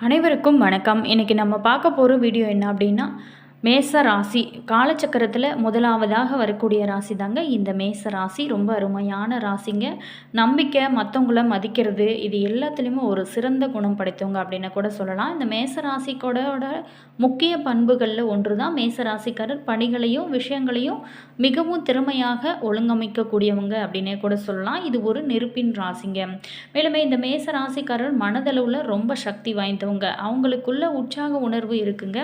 அனைவருக்கும் வணக்கம். இன்றைக்கி நம்ம பார்க்க போகிற வீடியோ என்ன அப்படின்னா மேச ராசி. காலச்சக்கரத்தில் முதலாவதாக வரக்கூடிய ராசி தாங்க இந்த மேச ராசி. ரொம்ப அருமையான ராசிங்க. நம்பிக்கை மற்றவங்கள மதிக்கிறது இது எல்லாத்துலேயுமே ஒரு சிறந்த குணம் படைத்தவங்க அப்படின்னு கூட சொல்லலாம். இந்த மேச ராசிக்கோட முக்கிய பண்புகளில் ஒன்று தான் மேச ராசிக்காரர். பணிகளையும் விஷயங்களையும் மிகவும் திறமையாக ஒழுங்கமைக்கக்கூடியவங்க அப்படின்னே கூட சொல்லலாம். இது ஒரு நெருப்பின் ராசிங்க. மேலுமே இந்த மேச ராசிக்காரர் மனதளவில் ரொம்ப சக்தி வாய்ந்தவங்க. அவங்களுக்குள்ள உற்சாக உணர்வு இருக்குங்க.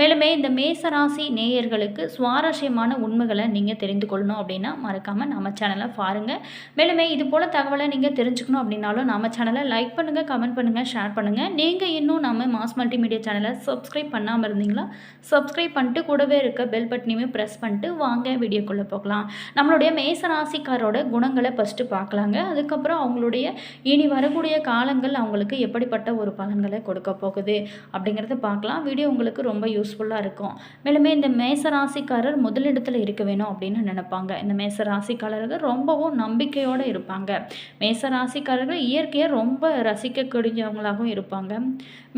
மேலுமே இந்த மேச ராசி நேயர்களுக்கு சுவாரஸ்யமான உண்மைகளை நீங்கள் தெரிந்து கொள்ளணும் அப்படின்னா மறக்காமல் நம்ம சேனலை பாருங்கள் மேலுமே இது போல் தகவலை நீங்கள் தெரிஞ்சுக்கணும் அப்படின்னாலும் நம்ம சேனலை லைக் பண்ணுங்கள் கமெண்ட் பண்ணுங்கள் ஷேர் பண்ணுங்கள் நீங்கள் இன்னும் நம்ம மாஸ் மல்டிமீடியா சேனலை சப்ஸ்கிரைப் பண்ணாமல் இருந்தீங்களா? சப்ஸ்கிரைப் பண்ணிட்டு கூடவே இருக்க பெல் பட்டனையுமே ப்ரெஸ் பண்ணிட்டு வாங்க வீடியோக்குள்ளே போகலாம். நம்மளுடைய மேச ராசிக்காரோட குணங்களை ஃபஸ்ட்டு பார்க்கலாங்க. அதுக்கப்புறம் அவங்களுடைய இனி வரக்கூடிய காலங்கள் அவங்களுக்கு எப்படிப்பட்ட ஒரு பலன்களை கொடுக்க போகுது அப்படிங்கிறத பார்க்கலாம். வீடியோ உங்களுக்கு ரொம்ப யூஸ்ஃபுல்லாக இருக்கும். மேலுமே இந்த மேச ராசிக்காரர் முதலிடத்தில் இருக்க வேணும் அப்படின்னு நினைப்பாங்க. இந்த மேச ராசிக்காரர்கள் ரொம்பவும் நம்பிக்கையோடு இருப்பாங்க. மேச ராசிக்காரர்கள் இயற்கையை ரொம்ப ரசிக்கக்கூடியவங்களாகவும் இருப்பாங்க.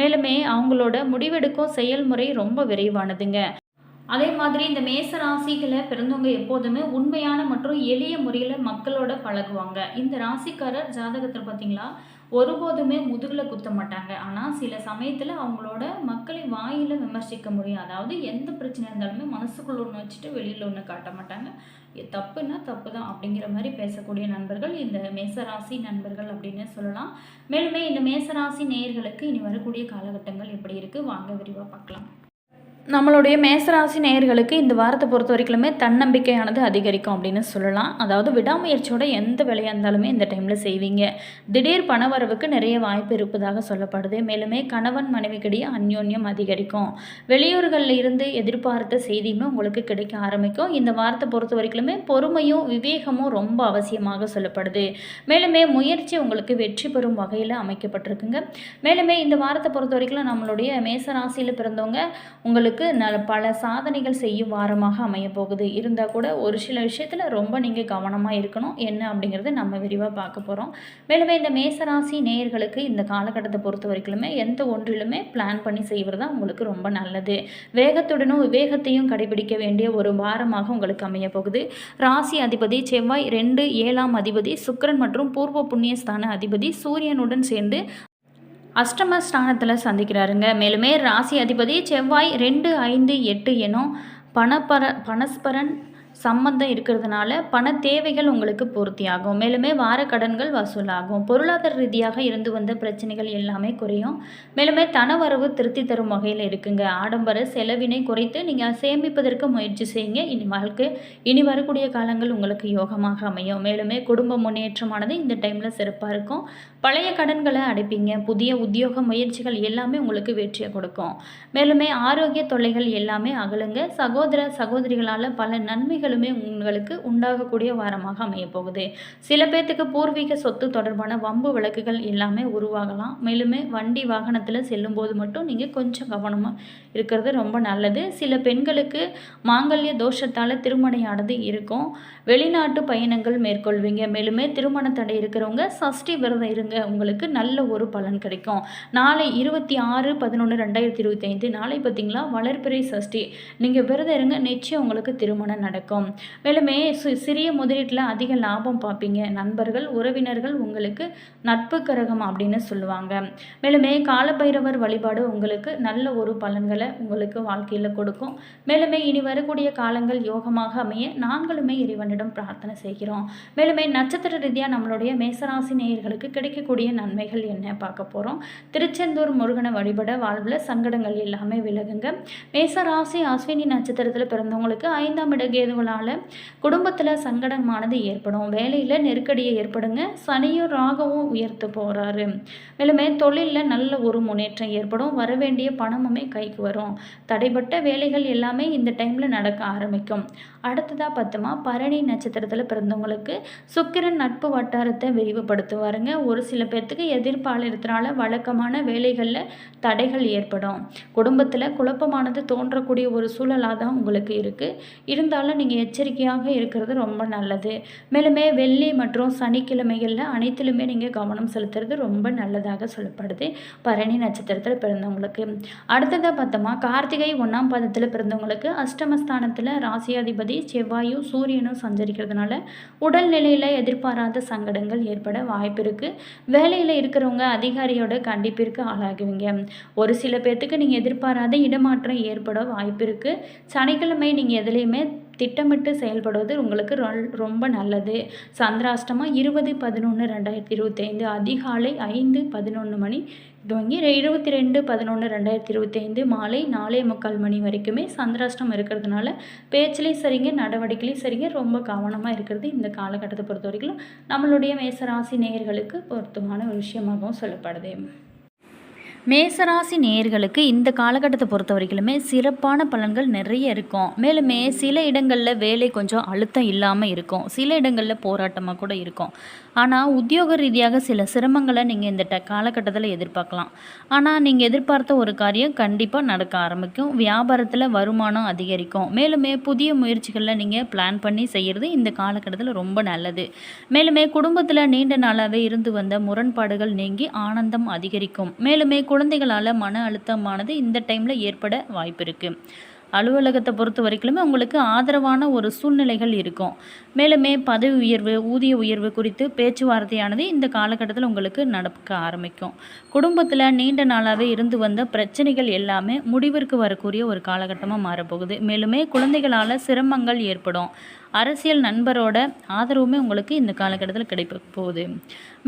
மேலுமே அவங்களோட முடிவெடுக்கும் செயல்முறை ரொம்ப விரைவானதுங்க. அதே மாதிரி இந்த மேச ராசிகளை பிறந்தவங்க எப்போதுமே உண்மையான மற்றும் எளிய முறையில் மக்களோட பழகுவாங்க. இந்த ராசிக்காரர் ஜாதகத்தில் பார்த்தீங்களா ஒருபோதுமே முதுகில் குத்த மாட்டாங்க. ஆனால் சில சமயத்தில் அவங்களோட மக்களை வாயில் விமர்சிக்க முடியும். அதாவது எந்த பிரச்சனை இருந்தாலுமே மனசுக்குள்ள ஒன்று வச்சுட்டு வெளியில் ஒன்று காட்ட மாட்டாங்க. தப்புன்னா தப்பு தான் அப்படிங்கிற மாதிரி பேசக்கூடிய நண்பர்கள் இந்த மேசராசி நண்பர்கள் அப்படின்னு சொல்லலாம். மேலுமே இந்த மேசராசி நேயர்களுக்கு இனி வரக்கூடிய காலகட்டங்கள் எப்படி இருக்குது வாங்க விரிவாக பார்க்கலாம். நம்மளுடைய மேசராசி நேயர்களுக்கு இந்த வாரத்தை பொறுத்த வரைக்குமே தன்னம்பிக்கையானது அதிகரிக்கும் அப்படின்னு சொல்லலாம். அதாவது விடாமுயற்சியோட எந்த வேலையாக இருந்தாலுமே இந்த டைமில் செய்வீங்க. திடீர் பணவரவுக்கு நிறைய வாய்ப்பு இருப்பதாக சொல்லப்படுது. மேலுமே கணவன் மனைவிக்கிடையே அந்யோன்யம் அதிகரிக்கும். வெளியூர்களில் இருந்து எதிர்பார்த்த செய்தியுமே உங்களுக்கு கிடைக்க ஆரம்பிக்கும். இந்த வாரத்தை பொறுத்த வரைக்குமே பொறுமையும் விவேகமும் ரொம்ப அவசியமாக சொல்லப்படுது. மேலுமே முயற்சி உங்களுக்கு வெற்றி பெறும் வகையில் அமைக்கப்பட்டிருக்குங்க. மேலுமே இந்த வாரத்தை பொறுத்த வரைக்கும் நம்மளுடைய மேசராசியில் பிறந்தவங்க உங்களுக்கு ந பல சாதனைகள் செய்யும் வாரமாக அமையப்போகுது. இருந்தால் கூட ஒரு சில விஷயத்தில் ரொம்ப நீங்கள் கவனமாக இருக்கணும். என்ன அப்படிங்கிறது நம்ம விரிவாக பார்க்க போகிறோம் மேலுமே இந்த மேசராசி நேயர்களுக்கு இந்த காலகட்டத்தை பொறுத்த வரைக்குமே எந்த ஒன்றிலுமே பிளான் பண்ணி செய்வது தான் உங்களுக்கு ரொம்ப நல்லது. வேகத்துடனும் விவேகத்தையும் கடைபிடிக்க வேண்டிய ஒரு வாரமாக உங்களுக்கு அமைய போகுது ராசி அதிபதி செவ்வாய் ரெண்டு ஏழாம் அதிபதி சுக்கிரன் மற்றும் பூர்வ புண்ணியஸ்தான அதிபதி சூரியனுடன் சேர்ந்து அஷ்டம ஸ்தானத்தில் சந்திக்கிறாருங்க. மேலுமே ராசி அதிபதி செவ்வாய் ரெண்டு ஐந்து எட்டு எனும் பணப்பர பணஸ்பரன் சம்பந்தம் இருக்கிறதுனால பண தேவைகள் உங்களுக்கு பூர்த்தியாகும். மேலுமே வார கடன்கள் வசூலாகும். பொருளாதார ரீதியாக இருந்து வந்த பிரச்சனைகள் எல்லாமே குறையும். மேலுமே தனவரவு திருப்தி தரும் வகையில் இருக்குங்க. ஆடம்பர செலவினை குறைத்து நீங்கள் சேமிப்பதற்கு முயற்சி செய்யுங்க. இனி வாழ்க்கை இனி வரக்கூடிய காலங்கள் உங்களுக்கு யோகமாக அமையும். மேலுமே குடும்ப முன்னேற்றமானது இந்த டைமில் சிறப்பாக இருக்கும். பழைய கடன்களை அடைப்பீங்க. புதிய உத்தியோக முயற்சிகள் எல்லாமே உங்களுக்கு வெற்றியை கொடுக்கும். மேலுமே ஆரோக்கிய தொல்லைகள் எல்லாமே அகலுங்க. சகோதர சகோதரிகளால் பல நன்மைகள் நன்மைகளுமே உங்களுக்கு உண்டாகக்கூடிய வாரமாக அமையப்போகுது. சில பேர்த்துக்கு பூர்வீக சொத்து தொடர்பான வம்பு வழக்குகள் எல்லாமே உருவாகலாம். மேலுமே வண்டி வாகனத்தில் செல்லும்போது மட்டும் நீங்கள் கொஞ்சம் கவனமாக இருக்கிறது ரொம்ப நல்லது. சில பெண்களுக்கு மாங்கல்ய தோஷத்தால் திருமணையானது இருக்கும். வெளிநாட்டு பயணங்கள் மேற்கொள்வீங்க. மேலுமே திருமண தடை இருக்கிறவங்க சஷ்டி விரதம் இருங்க. உங்களுக்கு நல்ல ஒரு பலன் கிடைக்கும். நாளை இருபத்தி ஆறு பதினொன்று ரெண்டாயிரத்தி இருபத்தி ஐந்து. நாளை பார்த்தீங்களா? வளர்பிறை சஷ்டி. நீங்கள் விரதம் இருங்க. நிச்சயம் உங்களுக்கு திருமணம் நடக்கும். மேலுமே சிறிய முதலீட்டில் அதிக லாபம் பார்ப்பீங்க. நண்பர்கள் உறவினர்கள் உங்களுக்கு நட்பு கரகம் அப்படின்னு சொல்லுவாங்க. மேலுமே காலபைரவர் வழிபாடு உங்களுக்கு நல்ல ஒரு பலன்களை உங்களுக்கு வாழ்க்கையில் கொடுக்கும். மேலுமே இனி வரக்கூடிய காலங்கள் யோகமாக அமைய நாங்களுமே இறைவனிடம் பிரார்த்தனை செய்கிறோம். மேலுமே நட்சத்திர ரீதியாக நம்மளுடைய மேசராசி நேயர்களுக்கு கிடைக்கக்கூடிய நன்மைகள் என்ன பார்க்க போகிறோம் திருச்செந்தூர் முருகனை வழிபட வாழ்வில் சங்கடங்கள் எல்லாமே விலகுங்க. மேசராசி அஸ்வினி நட்சத்திரத்தில் பிறந்தவங்களுக்கு ஐந்தாம் இட கேதுகளால் குடும்பத்தில் சங்கடமானது ஏற்படும். வேலையில் நெருக்கடியை ஏற்படுங்க. சனியும் ராகவும் உயர்த்து போகிறாரு மேலுமே தொழிலில் நல்ல ஒரு முன்னேற்றம் ஏற்படும். வரவேண்டிய பணமுமே கைக்கு வரும். தடைப்பட்ட வேலைகள் எல்லாமே இந்த டைமில் நடக்க ஆரம்பிக்கும். அடுத்ததாக பார்த்தோமா பரணி நட்சத்திரத்தில் பிறந்தவங்களுக்கு சுக்கிரன் நட்பு வட்டாரத்தை விரிவுபடுத்துவாருங்க. ஒரு சில பேர்த்துக்கு எதிர்பாலினத்தினால வழக்கமான வேலைகளில் தடைகள் ஏற்படும். குடும்பத்தில் குழப்பமானது தோன்றக்கூடிய ஒரு சூழலாக தான் உங்களுக்கு இருக்குது இருந்தாலும் நீங்கள் எச்சரிக்கையாக இருக்கிறது ரொம்ப நல்லது. மேலுமே வெள்ளி மற்றும் சனிக்கிழமைகளில் அனைத்திலுமே நீங்கள் கவனம் செலுத்துறது ரொம்ப நல்லதாக சொல்லப்படுது. பரணி நட்சத்திரத்தில் பிறந்தவங்களுக்கு. அடுத்ததாக பார்த்தோமா கார்த்திகை ஒன்றாம் பாதத்தில் பிறந்தவங்களுக்கு அஷ்டமஸ்தானத்தில் ராசியாதிபதி செவ்வாயும் சூரியனும் சஞ்சரிக்கிறதுனால உடல்நிலையில் எதிர்பாராத சங்கடங்கள் ஏற்பட வாய்ப்பு இருக்குது வேலையில் இருக்கிறவங்க அதிகாரியோட கண்டிப்பிற்கு ஆளாகுவீங்க. ஒரு சில பேர்த்துக்கு நீங்கள் எதிர்பாராத இடமாற்றம் ஏற்பட வாய்ப்பு இருக்குது சனிக்கிழமை நீங்கள் எதுலேயுமே திட்டமிட்டு செயல்படுவது உங்களுக்கு ரொம்ப நல்லது. சந்திராஷ்டமம் இருபது பதினொன்று ரெண்டாயிரத்தி இருபத்தைந்து அதிகாலை ஐந்து பதினொன்று மணி துவங்கி இருபத்தி ரெண்டு பதினொன்று ரெண்டாயிரத்தி இருபத்தைந்து மாலை நாலே முக்கால் மணி வரைக்குமே சந்திராஷ்டம் இருக்கிறதுனால பேச்சிலையும் சரிங்க நடவடிக்கையிலையும் சரிங்க ரொம்ப கவனமாக இருக்கிறது இந்த காலகட்டத்தை பொறுத்த வரைக்கும் நம்மளுடைய மேசராசி நேயர்களுக்கு பொருத்தமான ஒரு விஷயமாகவும் சொல்லப்படுது. மேசராசி நேயர்களுக்கு இந்த காலகட்டத்தை பொறுத்த வரைக்குமே சிறப்பான பலன்கள் நிறைய இருக்கும். மேலுமே சில இடங்களில் வேலை கொஞ்சம் அழுத்தம் இல்லாமல் இருக்கும். சில இடங்களில் போராட்டமாக கூட இருக்கும். ஆனால் உத்தியோக ரீதியாக சில சிரமங்களை நீங்கள் இந்த ட காலகட்டத்தில் எதிர்பார்க்கலாம். ஆனால் நீங்கள் எதிர்பார்த்த ஒரு காரியம் கண்டிப்பாக நடக்க ஆரம்பிக்கும். வியாபாரத்தில் வருமானம் அதிகரிக்கும். மேலுமே புதிய முயற்சிகளில் நீங்கள் பிளான் பண்ணி செய்கிறது இந்த காலகட்டத்தில் ரொம்ப நல்லது. மேலுமே குடும்பத்தில் நீண்ட நாளாகவே இருந்து வந்த முரண்பாடுகள் நீங்கி ஆனந்தம் அதிகரிக்கும். மேலுமே குழந்தைகளால் மன அழுத்தமானது இந்த டைமில் ஏற்பட வாய்ப்பு இருக்குது அலுவலகத்தை பொறுத்த வரைக்குமே உங்களுக்கு ஆதரவான ஒரு சூழ்நிலைகள் இருக்கும். மேலுமே பதவி உயர்வு ஊதிய உயர்வு குறித்து பேச்சுவார்த்தையானது இந்த காலகட்டத்தில் உங்களுக்கு நடக்க ஆரம்பிக்கும். குடும்பத்தில் நீண்ட நாளாகவே இருந்து வந்த பிரச்சனைகள் எல்லாமே முடிவிற்கு வரக்கூடிய ஒரு காலகட்டமாக மாறப்போகுது. மேலுமே குழந்தைகளால் சிரமங்கள் ஏற்படும். அரசியல் நண்பரோட ஆதரவுமே உங்களுக்கு இந்த காலகட்டத்தில் கிடைக்க போகுது.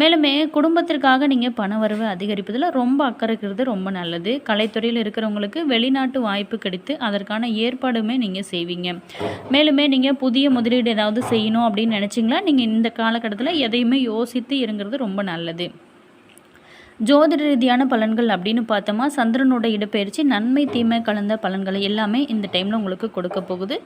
மேலுமே குடும்பத்திற்காக நீங்கள் பண வரவு அதிகரிப்பதில் ரொம்ப அக்கறை இருக்கிறது ரொம்ப நல்லது. கலைத்துறையில் இருக்கிறவங்களுக்கு வெளிநாட்டு வாய்ப்பு கிடைத்து அதற்கான ஏற்பாடுமே நீங்கள் செய்வீங்க. மேலுமே நீங்கள் புதிய முதலீடு ஏதாவது செய்யணும் அப்படின்னு நினச்சிங்களா? நீங்கள் இந்த காலகட்டத்தில் எதையுமே யோசித்து இருங்கிறது ரொம்ப நல்லது. ஜோதிட ரீதியான பலன்கள் அப்படின்னு பார்த்தோமா சந்திரனோட இடப்பெயர்ச்சி நன்மை தீமை கலந்த பலன்களை எல்லாமே இந்த டைமில் உங்களுக்கு கொடுக்க போகுது.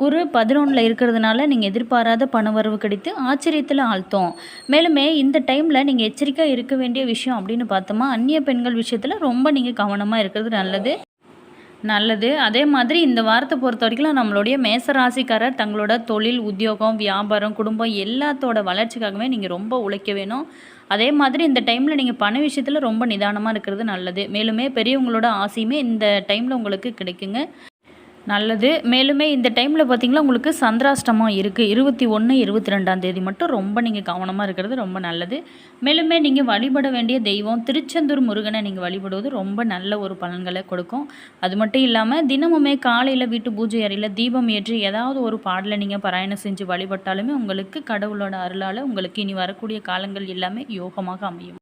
குரு பதினொன்றில் இருக்கிறதுனால நீங்கள் எதிர்பாராத பணவரவு கிடைத்து ஆச்சரியத்தில் ஆழ்த்தோம். மேலுமே இந்த டைமில் நீங்கள் எச்சரிக்கையாக இருக்க வேண்டிய விஷயம் அப்படின்னு பார்த்தோமா அந்நிய பெண்கள் விஷயத்தில் ரொம்ப நீங்கள் கவனமாக இருக்கிறது நல்லது. நல்லது. அதே மாதிரி இந்த வாரத்தை பொறுத்த வரைக்கும் நம்மளுடைய மேசராசிக்காரர் தங்களோட தொழில் உத்தியோகம் வியாபாரம் குடும்பம் எல்லாத்தோட வளர்ச்சிக்காகவே நீங்கள் ரொம்ப உழைக்க வேணும். அதே மாதிரி இந்த டைமில் நீங்கள் பண விஷயத்தில் ரொம்ப நிதானமாக இருக்கிறது நல்லது. மேலுமே பெரியவங்களோட ஆசையுமே இந்த டைமில் உங்களுக்கு கிடைக்குங்க. நல்லது. மேலுமே இந்த டைமில் பார்த்திங்கன்னா உங்களுக்கு சந்திராஷ்டமம் இருக்குது இருபத்தி ஒன்று இருபத்தி ரெண்டாம் தேதி மட்டும் ரொம்ப நீங்கள் கவனமாக இருக்கிறது ரொம்ப நல்லது. மேலுமே நீங்கள் வழிபட வேண்டிய தெய்வம் திருச்செந்தூர் முருகனை நீங்கள் வழிபடுவது ரொம்ப நல்ல ஒரு பலன்களை கொடுக்கும். அது மட்டும் இல்லாமல் தினமுமே காலையில் வீட்டு பூஜை அறையில் தீபம் ஏற்றி ஏதாவது ஒரு பாடலை நீங்கள் பாராயணம் செஞ்சு வழிபட்டாலுமே உங்களுக்கு கடவுளோட அருளால் உங்களுக்கு இனி வரக்கூடிய காலங்கள் எல்லாமே யோகமாக அமையும்.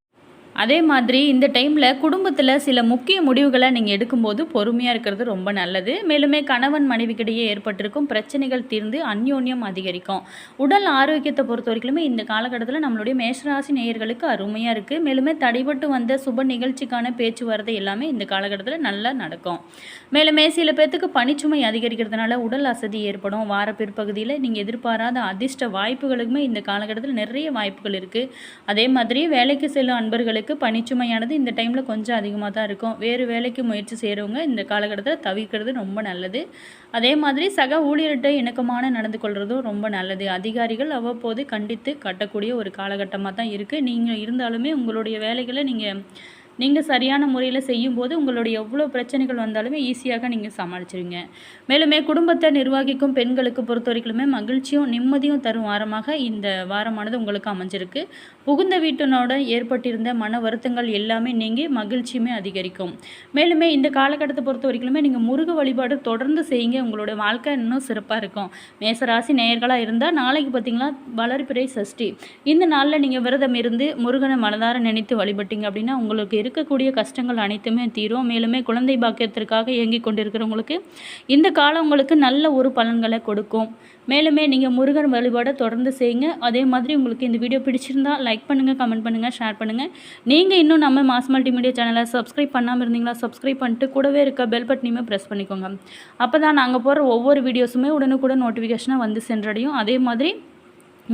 அதே மாதிரி இந்த டைமில் குடும்பத்தில் சில முக்கிய முடிவுகளை நீங்கள் எடுக்கும்போது பொறுமையாக இருக்கிறது ரொம்ப நல்லது. மேலுமே கணவன் மனைவிக்கிடையே ஏற்பட்டிருக்கும் பிரச்சனைகள் தீர்ந்து அந்யோன்யம் அதிகரிக்கும். உடல் ஆரோக்கியத்தை பொறுத்த வரைக்குமே இந்த காலகட்டத்தில் நம்மளுடைய மேஷராசி நேயர்களுக்கு அருமையாக இருக்குது மேலுமே தடைபட்டு வந்த சுப நிகழ்ச்சிக்கான பேச்சுவார்த்தை எல்லாமே இந்த காலகட்டத்தில் நல்லா நடக்கும். மேலுமே சில பேர்த்துக்கு பனிச்சுமை அதிகரிக்கிறதுனால உடல் அசதி ஏற்படும். வார பிற்பகுதியில் நீங்கள் எதிர்பாராத அதிர்ஷ்ட வாய்ப்புகளுக்குமே இந்த காலகட்டத்தில் நிறைய வாய்ப்புகள் இருக்குது அதே மாதிரி வேலைக்கு செல்லும் அன்பர்களுக்கு அவங்களுக்கு பணிச்சுமையானது இந்த டைமில் கொஞ்சம் அதிகமாக தான் இருக்கும். வேறு வேலைக்கு முயற்சி செய்கிறவங்க இந்த காலகட்டத்தில் தவிர்க்கிறது ரொம்ப நல்லது. அதே மாதிரி சக ஊழியர்கிட்ட இணக்கமான நடந்து கொள்வதும் ரொம்ப நல்லது. அதிகாரிகள் அவ்வப்போது கண்டித்து கட்டக்கூடிய ஒரு காலகட்டமாக தான் இருக்குது நீங்கள் இருந்தாலுமே உங்களுடைய வேலைகளை நீங்கள் நீங்கள் சரியான முறையில் செய்யும்போது உங்களுடைய எவ்வளோ பிரச்சனைகள் வந்தாலுமே ஈஸியாக நீங்கள் சமாளிச்சிருங்க மேலுமே குடும்பத்தை நிர்வகிக்கும் பெண்களுக்கு பொறுத்த வரைக்குமே மகிழ்ச்சியும் நிம்மதியும் தரும் வாரமாக இந்த வாரமானது உங்களுக்கு அமைஞ்சிருக்கு. புகுந்த வீட்டினோட ஏற்பட்டிருந்த மன வருத்தங்கள் எல்லாமே நீங்கி மகிழ்ச்சியுமே அதிகரிக்கும். மேலுமே இந்த காலகட்டத்தை பொறுத்த வரைக்குமே நீங்கள் முருக வழிபாடு தொடர்ந்து செய்யுங்க. உங்களோட வாழ்க்கை இன்னும் சிறப்பாக இருக்கும். மேசராசி நேயர்களாக இருந்தால் நாளைக்கு பார்த்தீங்கன்னா வளர்பிறை சஷ்டி. இந்த நாளில் நீங்கள் விரதம் இருந்து முருகனை மனதார நினைத்து வழிபட்டீங்க அப்படின்னா உங்களுக்கு இருக்கக்கூடிய கஷ்டங்கள் அனைத்துமே தீரும். மேலுமே குழந்தை பாக்கியத்திற்காக இயங்கிக் கொண்டிருக்கிறவங்களுக்கு இந்த காலம் உங்களுக்கு நல்ல ஒரு பலன்களை கொடுக்கும். மேலுமே நீங்கள் முருகன் வழிபாடை தொடர்ந்து செய்யுங்க. அதே மாதிரி உங்களுக்கு இந்த வீடியோ பிடிச்சிருந்தா லைக் பண்ணுங்கள் கமெண்ட் பண்ணுங்கள் ஷேர் பண்ணுங்கள் நீங்கள் இன்னும் நம்ம மாஸ் மல்டிமீடியா சேனலை சப்ஸ்கிரைப் பண்ணாமல் இருந்தீங்களா சப்ஸ்கிரைப் பண்ணிட்டு கூடவே இருக்க பெல் பட்டனையுமே ப்ரெஸ் பண்ணிக்கோங்க. அப்போ தான் நாங்கள் போகிற ஒவ்வொரு வீடியோஸுமே உடனுக்குடன் நோட்டிஃபிகேஷனாக வந்து சென்றடையும். அதே மாதிரி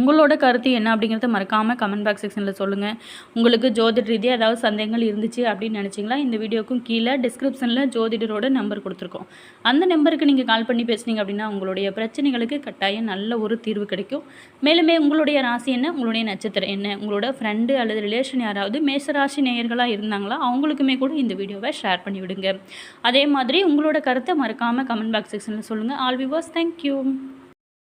உங்களோட கருத்து என்ன அப்படிங்கிறத மறக்காமல் கமெண்ட் பாக்ஸ் செக்ஷனில் சொல்லுங்கள் உங்களுக்கு ஜோதிட ரீதியாக ஏதாவது சந்தேகங்கள் இருந்துச்சு அப்படின்னு நினச்சிங்களா இந்த வீடியோக்கும் கீழே டிஸ்கிரிப்ஷனில் ஜோதிடரோட நம்பர் கொடுத்துருக்கோம். அந்த நம்பருக்கு நீங்கள் கால் பண்ணி பேசுனீங்க அப்படின்னா உங்களுடைய பிரச்சனைகளுக்கு கட்டாயம் நல்ல ஒரு தீர்வு கிடைக்கும். மேலுமே உங்களுடைய ராசி என்ன உங்களுடைய நட்சத்திரம் என்ன உங்களோட ஃப்ரெண்டு அல்லது ரிலேஷன் யாராவது மேசராசி நேயர்களாக இருந்தாங்களா அவங்களுக்குமே கூட இந்த வீடியோவை ஷேர் பண்ணி விடுங்க. அதே மாதிரி உங்களோட கருத்தை மறக்காமல் கமெண்ட் பாக்ஸ் செக்ஷனில் சொல்லுங்கள் ஆல் விவாஸ் தேங்க்யூ